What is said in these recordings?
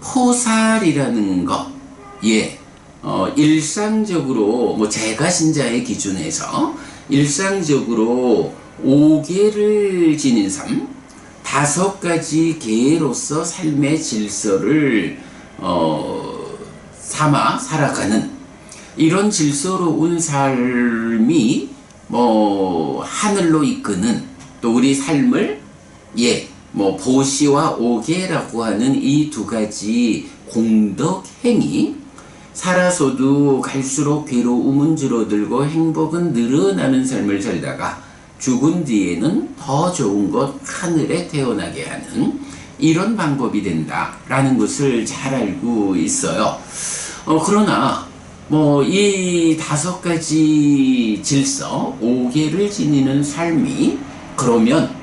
포살이라는 것, 예, 어, 일상적으로 뭐 제가 신자의 기준에서 일상적으로 5개를 지닌 삶, 다섯 가지 개로서 삶의 질서를 어, 삼아 살아가는 이런 질서로운 삶이 뭐 하늘로 이끄는 또 우리 삶을 예, 뭐 보시와 오계라고 하는 이 두 가지 공덕 행위 살아서도 갈수록 괴로움은 줄어들고 행복은 늘어나는 삶을 살다가 죽은 뒤에는 더 좋은 것 하늘에 태어나게 하는 이런 방법이 된다라는 것을 잘 알고 있어요. 어, 그러나 뭐 이 다섯 가지 질서, 오계를 지니는 삶이 그러면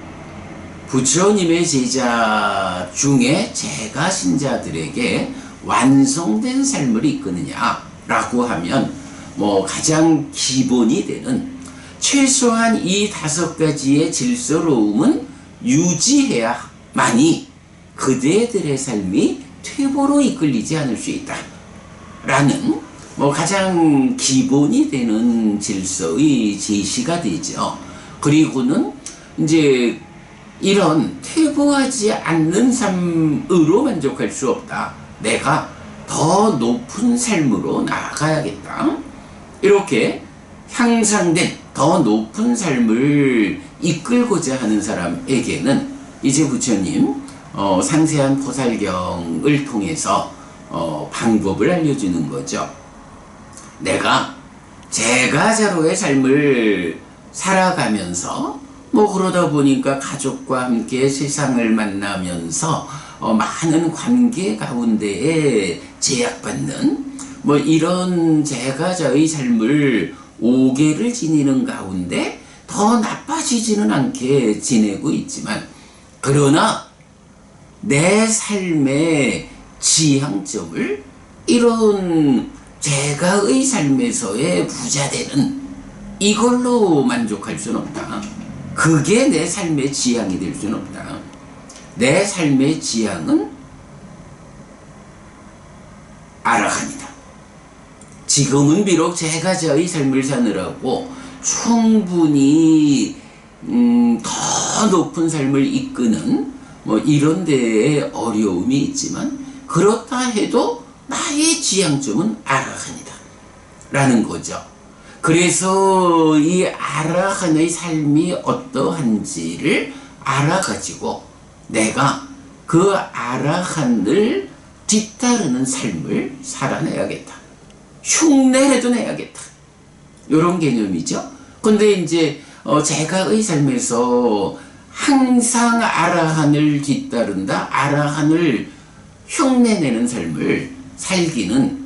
부처님의 제자 중에 제가 신자들에게 완성된 삶을 이끄느냐라고 하면 뭐 가장 기본이 되는 최소한 이 다섯 가지의 질서로움은 유지해야만이 그대들의 삶이 퇴보로 이끌리지 않을 수 있다. 라는 뭐 가장 기본이 되는 질서의 제시가 되죠. 그리고는 이제 이런 퇴보하지 않는 삶으로 만족할 수 없다. 내가 더 높은 삶으로 나아가야겠다. 이렇게 향상된 더 높은 삶을 이끌고자 하는 사람에게는 이제 부처님 어, 상세한 포살경을 통해서 어, 방법을 알려주는 거죠. 내가 제가자로의 삶을 살아가면서 뭐 그러다 보니까 가족과 함께 세상을 만나면서 어, 많은 관계 가운데에 제약받는 뭐 이런 제가자의 삶을 오개를 지니는 가운데 더 나빠지지는 않게 지내고 있지만 그러나 내 삶의 지향점을 이런 제가의 삶에서의 부자 되는 이걸로 만족할 수는 없다. 그게 내 삶의 지향이 될 수는 없다. 내 삶의 지향은 아라칸이다. 지금은 비록 제가 저의 삶을 사느라고 충분히 음, 더 높은 삶을 이끄는 뭐 이런 데에 어려움이 있지만 그렇다 해도 나의 지향점은 아라칸이다. 라는 거죠. 그래서 이 아라한의 삶이 어떠한지를 알아가지고 내가 그 아라한을 뒤따르는 삶을 살아내야겠다. 흉내라도 내야겠다. 이런 개념이죠. 근데 이제 어 제가의 삶에서 항상 아라한을 뒤따른다. 아라한을 흉내내는 삶을 살기는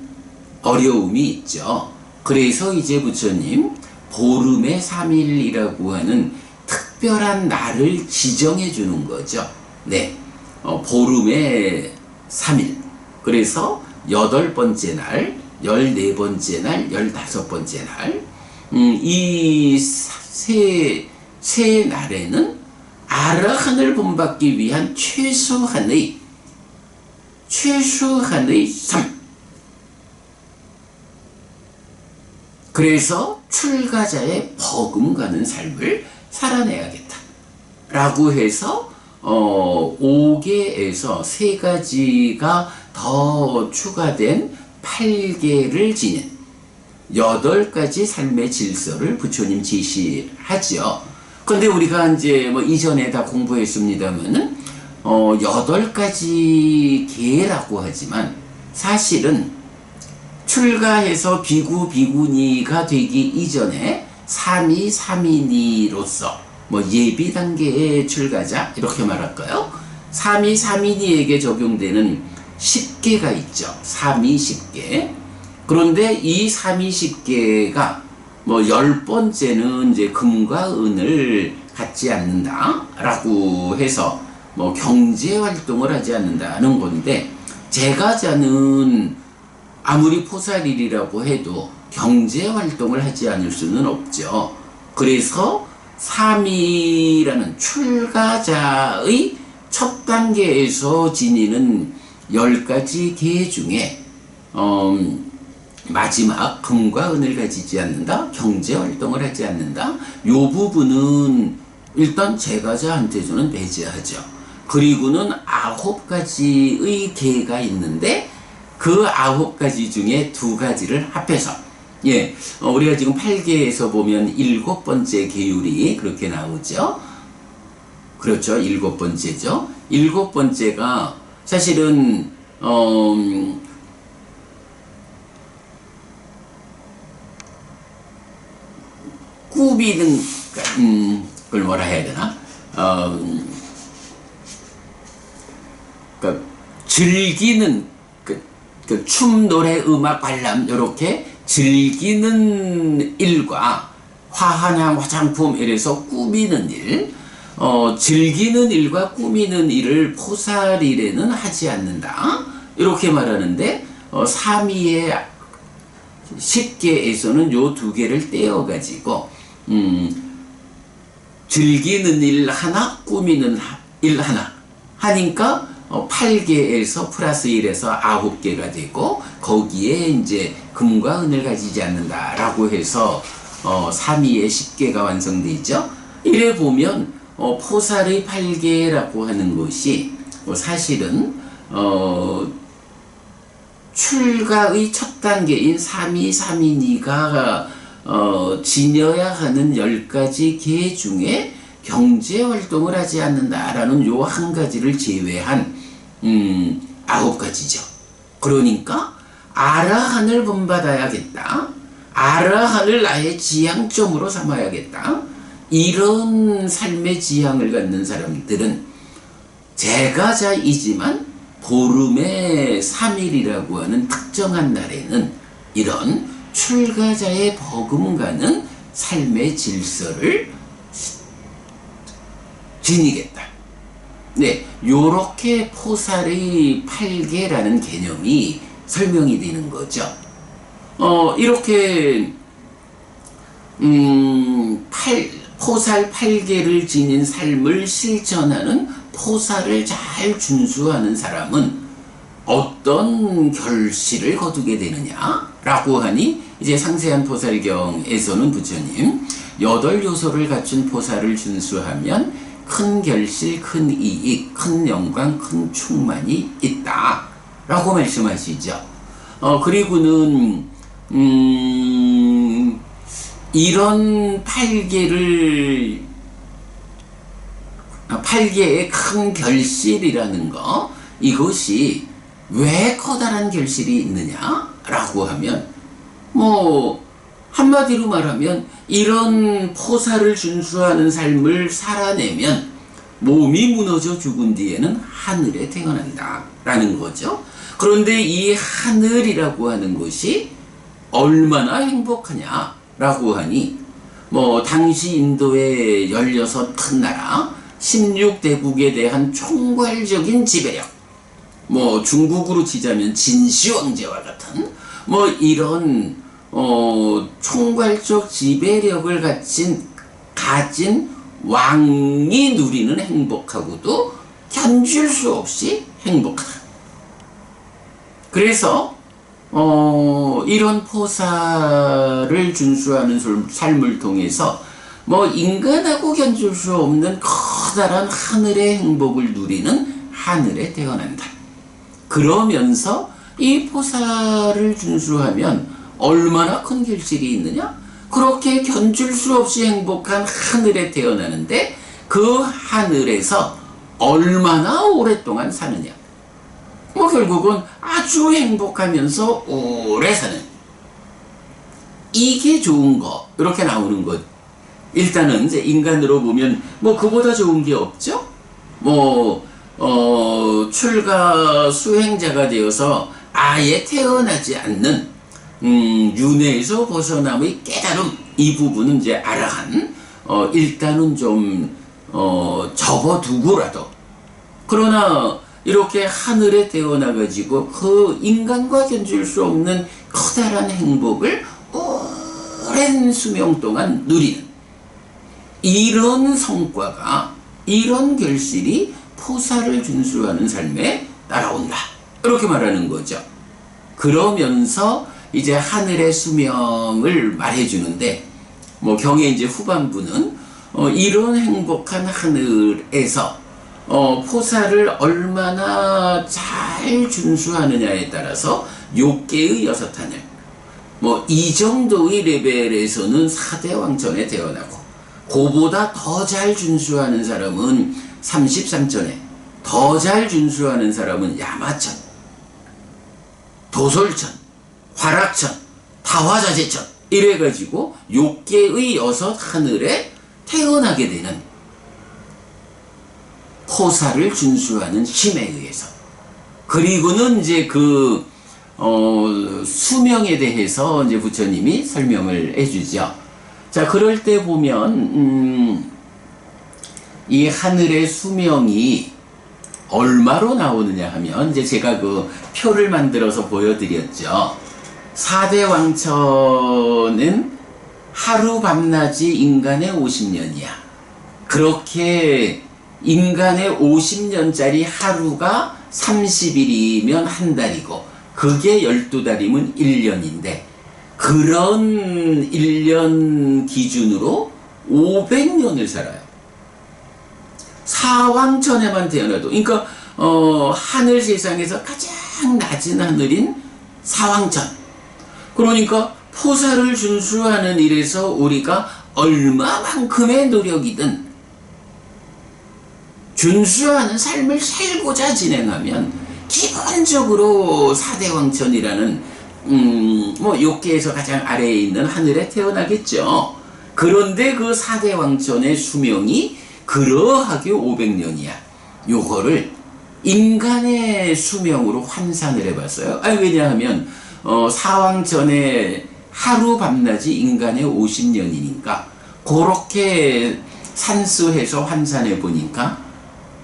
어려움이 있죠. 그래서 이제 부처님 보름의 3일이라고 하는 특별한 날을 지정해 주는 거죠. 네. 어, 보름의 3일. 그래서 여덟 번째 날, 열네 번째 날, 열다섯 번째 날, 음, 이 세, 세 날에는 아라한을 본받기 위한 최소한의, 최소한의 삶, 그래서 출가자의 버금가는 삶을 살아내야겠다. 라고 해서 어, 5개에서 3가지가 더 추가된 8개를 지닌 8가지 삶의 질서를 부처님 제시하죠. 근데 우리가 이제 뭐 이전에 다 공부했습니다만은 어, 8가지 개라고 하지만 사실은 출가해서 비구 비구니가 되기 이전에 삼위 삼인이로서 뭐 예비 단계의 출가자 이렇게 말할까요? 삼위 삼인이에게 적용되는 10개가 있죠. 삼위 10개. 그런데 이 삼위 10개가 뭐 열 번째는 이제 금과 은을 갖지 않는다라고 해서 뭐 경제 활동을 하지 않는다는 건데 제가 자는 아무리 포살일이라고 해도 경제 활동을 하지 않을 수는 없죠. 그래서 3위라는 출가자의 첫 단계에서 지니는 열 가지 계 중에 어, 마지막 금과 은을 가지지 않는다, 경제 활동을 하지 않는다. 요 부분은 일단 제가자한테서는 배제하죠. 그리고는 아홉 가지의 계가 있는데 그 아홉 가지 중에 두 가지를 합해서 예, 어, 우리가 지금 8계에서 보면 일곱 번째 계율이 그렇게 나오죠. 그렇죠. 일곱 번째죠. 일곱 번째가 사실은 어, 음, 꾸비는 음, 그걸 뭐라 해야 되나? 어, 음, 그 즐기는 그, 그 춤, 노래, 음악, 관람 이렇게 즐기는 일과 화하냐 화장품 이래서 꾸미는 일, 어, 즐기는 일과 꾸미는 일을 포살일에는 하지 않는다. 이렇게 말하는데 어, 삼위의 십계에서는 요 두 개를 떼어 가지고 음, 즐기는 일 하나, 꾸미는 하- 일 하나 하니까 어, 8개에서 플러스 1에서 9개가 되고 거기에 이제 금과 은을 가지지 않는다라고 해서 어, 3위의 10개가 완성되죠. 이래 보면 어, 포살의 8개라고 하는 것이 어, 사실은 어, 출가의 첫 단계인 3위, 3인이가 어, 지녀야 하는 열 가지 계 중에 경제 활동을 하지 않는다라는 요 한 가지를 제외한 음, 아홉 가지죠. 그러니까 아라한을 본받아야겠다. 아라한을 나의 지향점으로 삼아야겠다. 이런 삶의 지향을 갖는 사람들은 제가자이지만 보름의 3일이라고 하는 특정한 날에는 이런 출가자의 버금가는 삶의 질서를 지니겠다. 네, 요렇게 포살의 팔계라는 개념이 설명이 되는 거죠. 어, 이렇게 음, 팔, 포살 팔계를 지닌 삶을 실천하는 포살을 잘 준수하는 사람은 어떤 결실을 거두게 되느냐라고 하니 이제 상세한 포살경에서는 부처님 여덟 요소를 갖춘 포살을 준수하면 큰 결실, 큰 이익, 큰 영광, 큰 충만이 있다 라고 말씀하시죠. 어 그리고는 음 이런 팔계를 아, 팔계의 큰 결실이라는 거 이것이 왜 커다란 결실이 있느냐 라고 하면 뭐 한마디로 말하면 이런 포사를 준수하는 삶을 살아내면 몸이 무너져 죽은 뒤에는 하늘에 태어난다 라는 거죠. 그런데 이 하늘이라고 하는 것이 얼마나 행복하냐 라고 하니 뭐 당시 인도의 16큰 나라 16대국에 대한 총괄적인 지배력 뭐 중국으로 치자면 진시 왕제와 같은 뭐 이런 어 총괄적 지배력을 가진 가진 왕이 누리는 행복하고도 견줄 수 없이 행복하다. 그래서 어 이런 포사를 준수하는 삶- 삶을 통해서 뭐 인간하고 견줄 수 없는 커다란 하늘의 행복을 누리는 하늘에 태어난다. 그러면서 이 포사를 준수하면 얼마나 큰 결실이 있느냐? 그렇게 견줄 수 없이 행복한 하늘에 태어나는데 그 하늘에서 얼마나 오랫동안 사느냐? 뭐 결국은 아주 행복하면서 오래 사는 이게 좋은 거 이렇게 나오는 것 일단은 이제 인간으로 보면 뭐 그보다 좋은 게 없죠. 뭐 어, 출가 수행자가 되어서 아예 태어나지 않는 음, 윤회에서 벗어남의 깨달음 이 부분은 이제 아라한 어, 일단은 좀 어, 접어두고라도 그러나 이렇게 하늘에 태어나 가지고 그 인간과 견줄 수 없는 커다란 행복을 오랜 수명 동안 누리는 이런 성과가 이런 결실이 포사를 준수하는 삶에 따라온다. 이렇게 말하는 거죠. 그러면서 이제 하늘의 수명을 말해주는데 뭐 경의 이제 후반부는 어, 이런 행복한 하늘에서 어, 포사를 얼마나 잘 준수하느냐에 따라서 욕계의 여섯 하늘 뭐 이 정도의 레벨에서는 사대 왕전에 태어나고 그보다 더 잘 준수하는 사람은 33전에 더 잘 준수하는 사람은 야마천 도솔천 화락천 타화자재천 이래가지고 욕계의 여섯 하늘에 태어나게 되는 포사를 준수하는 힘에 의해서 그리고는 이제 그 어, 수명에 대해서 이제 부처님이 설명을 해주죠. 자 그럴 때 보면 음, 이 하늘의 수명이 얼마로 나오느냐 하면 이제 제가 그 표를 만들어서 보여드렸죠. 사대 왕처는 하루 밤낮이 인간의 50년이야. 그렇게 인간의 50년짜리 하루가 30일이면 한 달이고 그게 12달이면 1년인데 그런 1년 기준으로 500년을 살아요. 사왕천에만 태어나도 그러니까 어, 하늘 세상에서 가장 낮은 하늘인 사왕천 그러니까 포사를 준수하는 일에서 우리가 얼마만큼의 노력이든 준수하는 삶을 살고자 진행하면 기본적으로 사대왕천이라는 음, 뭐 욕계에서 가장 아래에 있는 하늘에 태어나겠죠. 그런데 그 사대왕천의 수명이 그러하게 500년이야. 요거를 인간의 수명으로 환산을 해봤어요. 아니 왜냐하면 어, 사왕 전에 하루 밤낮이 인간의 50년이니까 그렇게 산수해서 환산해 보니까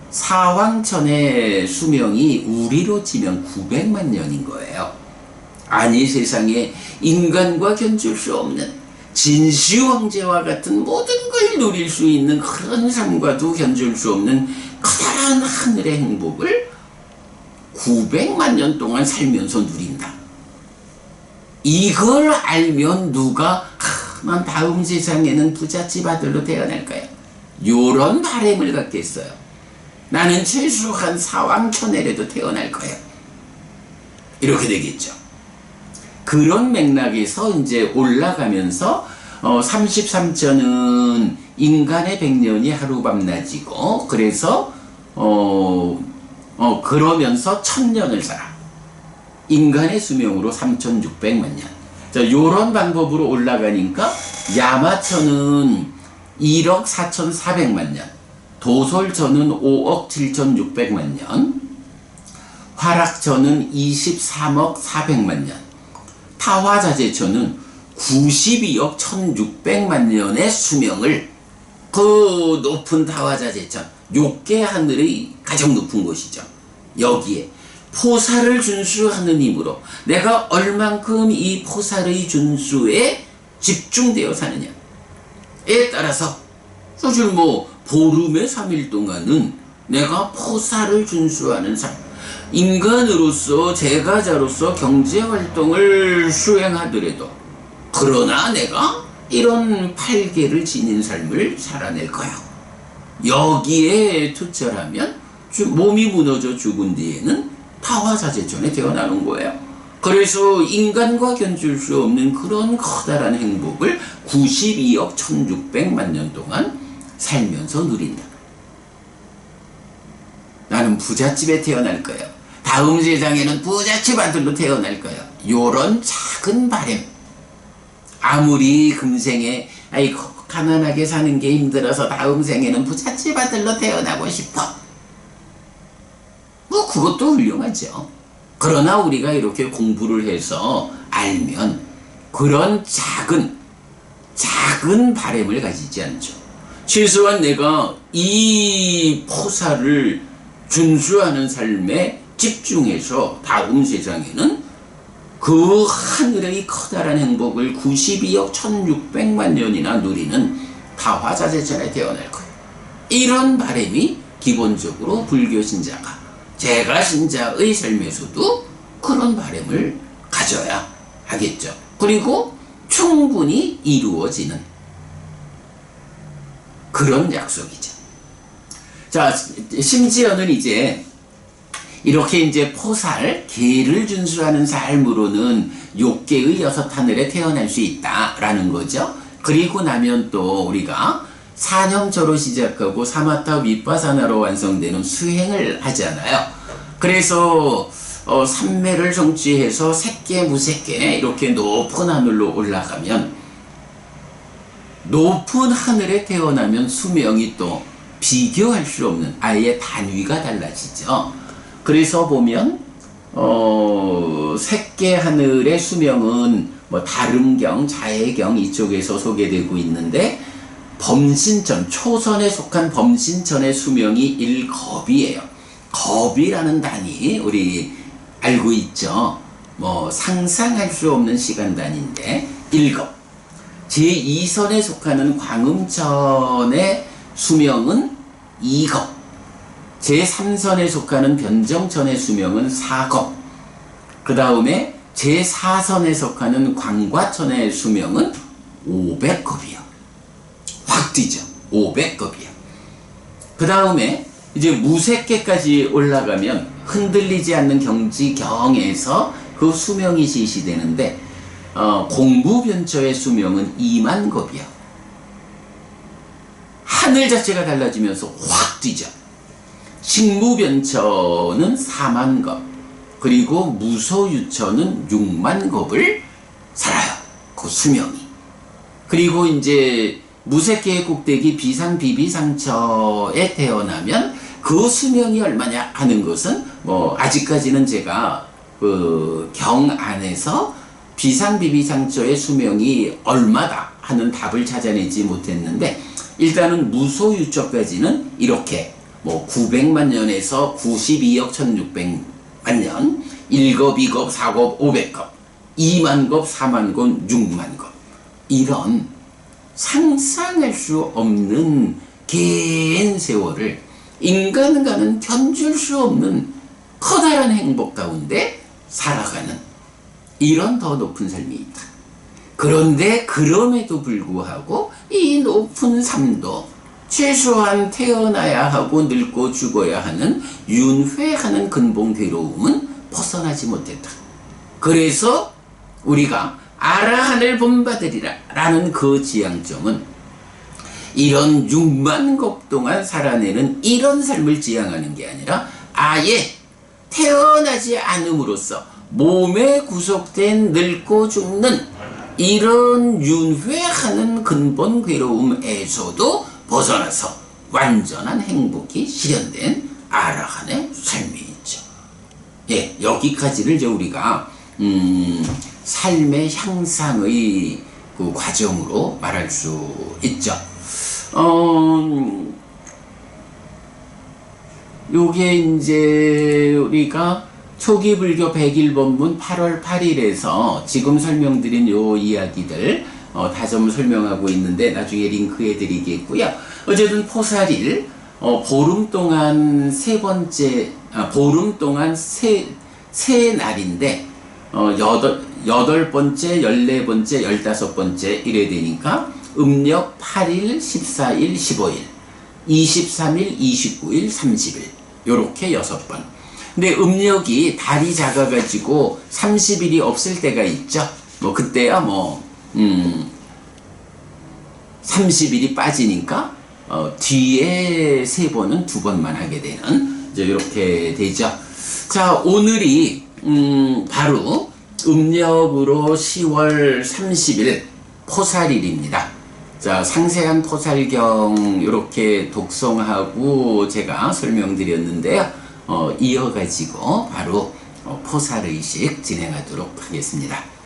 사왕천의 수명이 우리로 치면 900만 년인 거예요. 아니 세상에 인간과 견줄 수 없는 진시 황제와 같은 모든 걸 누릴 수 있는 그런 삶과도 견줄 수 없는 커다란 하늘의 행복을 900만 년 동안 살면서 누린다. 이걸 알면 누가 하, 난 다음 세상에는 부잣집 아들로 태어날 거야. 요런 바램을 갖겠어요. 나는 최소한 사왕천에라도 태어날 거야. 이렇게 되겠죠. 그런 맥락에서 이제 올라가면서 어, 33전은 인간의 100년이 하루밤낮이고 그래서 어, 어 그러면서 1000년을 살아. 인간의 수명으로 3600만 년. 자, 요런 방법으로 올라가니까 야마천은 1억 4400만 년. 도솔천은 5억 7600만 년. 화락천은 23억 400만 년. 타화자재천은 92억 1600만 년의 수명을 그 높은 타화자재천, 욕계 하늘의 가장 높은 곳이죠. 여기에 포사를 준수하는 힘으로 내가 얼만큼 이 포사의 준수에 집중되어 사느냐에 따라서 사실 뭐 보름에 3일 동안은 내가 포사를 준수하는 삶 인간으로서 제가자로서 경제활동을 수행하더라도 그러나 내가 이런 팔계를 지닌 삶을 살아낼 거야. 여기에 투철하면 몸이 무너져 죽은 뒤에는 타화사제천에 태어나는 거예요. 그래서 인간과 견줄 수 없는 그런 커다란 행복을 92억 1600만 년 동안 살면서 누린다. 나는 부잣집에 태어날 거야. 다음 세상에는 부잣집 아들로 태어날 거야. 요런 작은 바램. 아무리 금생에 아이고 가난하게 사는 게 힘들어서 다음 생에는 부잣집 아들로 태어나고 싶어. 뭐 그것도 훌륭하죠. 그러나 우리가 이렇게 공부를 해서 알면 그런 작은 작은 바램을 가지지 않죠. 최소한 내가 이 포사를 준수하는 삶에 집중해서 다음 세상에는 그 하늘의 커다란 행복을 92억 1600만 년이나 누리는 다화자재천에 태어날 거예요. 이런 바람이 기본적으로 불교 신자가 제가 신자의 삶에서도 그런 바람을 가져야 하겠죠. 그리고 충분히 이루어지는 그런 약속이죠. 자, 심지어는 이제 이렇게 이제 포살, 계를 준수하는 삶으로는 욕계의 여섯 하늘에 태어날 수 있다라는 거죠. 그리고 나면 또 우리가 사념처로 시작하고 사마타 윗바사나로 완성되는 수행을 하잖아요. 그래서 어, 삼매를 성취해서 색계 무색계 이렇게 높은 하늘로 올라가면 높은 하늘에 태어나면 수명이 또 비교할 수 없는 아예 단위가 달라지죠. 그래서 보면 어, 색계 하늘의 수명은 뭐 다름경, 자해경 이쪽에서 소개되고 있는데 범신천, 초선에 속한 범신천의 수명이 1겁이에요. 겁이라는 단위 우리 알고 있죠. 뭐 상상할 수 없는 시간 단위인데 1겁. 제2선에 속하는 광음천의 수명은 2겁. 제3선에 속하는 변정천의 수명은 4겁. 그 다음에 제4선에 속하는 광과천의 수명은 500겁이요. 확 뛰죠. 500겁이요. 그 다음에 이제 무색계까지 올라가면 흔들리지 않는 경지경에서 그 수명이 지시되는데 어, 공부변처의 수명은 2만 겁이야. 하늘 자체가 달라지면서 확 뛰죠. 식무변처는 4만 겁, 그리고 무소유처는 6만 겁을 살아요. 그 수명이. 그리고 이제 무색계의 꼭대기 비상 비비상처에 태어나면 그 수명이 얼마냐 하는 것은 뭐 아직까지는 제가 그 경 안에서 비상 비비상처의 수명이 얼마다 하는 답을 찾아내지 못했는데 일단은 무소유처까지는 이렇게 뭐 900만 년에서 92억 1600만 년 1겁, 2겁, 4겁, 500겁 2만 겁, 4만 겁, 6만 겁 이런 상상할 수 없는 긴 세월을 인간과는 견줄 수 없는 커다란 행복 가운데 살아가는 이런 더 높은 삶이 있다. 그런데 그럼에도 불구하고 이 높은 삶도 최소한 태어나야 하고 늙고 죽어야 하는 윤회하는 근본 괴로움은 벗어나지 못했다. 그래서 우리가 아라한을 본받으리라 라는 그 지향점은 이런 6만 겁 동안 살아내는 이런 삶을 지향하는 게 아니라 아예 태어나지 않음으로써 몸에 구속된 늙고 죽는 이런 윤회하는 근본 괴로움에서도 벗어나서 완전한 행복이 실현된 아라한의 삶이 있죠. 예, 여기까지를 이제 우리가 음, 삶의 향상의 그 과정으로 말할 수 있죠. 어, 요게 이제 우리가 초기 불교 101번문 8월 8일에서 지금 설명드린 요 이야기들 어, 다점 설명하고 있는데 나중에 링크해 드리겠고요. 어쨌든 포살일 어, 보름 동안 세 번째 아, 보름 동안 세, 세 날인데 어, 여덟, 여덟 번째, 열네 번째, 열다섯 번째 이래 되니까 음력 8일, 14일, 15일, 23일, 29일, 30일 요렇게 여섯 번. 근데 음력이 달이 작아가지고 30일이 없을 때가 있죠. 뭐 그때야 뭐 음, 30일이 빠지니까 어, 뒤에 세 번은 두 번만 하게 되는 이제 이렇게 되죠. 자 오늘이 음, 바로 음력으로 10월 30일 포살일입니다. 자 상세한 포살경 이렇게 독송하고 제가 설명드렸는데요. 어, 이어가지고 바로 어, 포살의식 진행하도록 하겠습니다.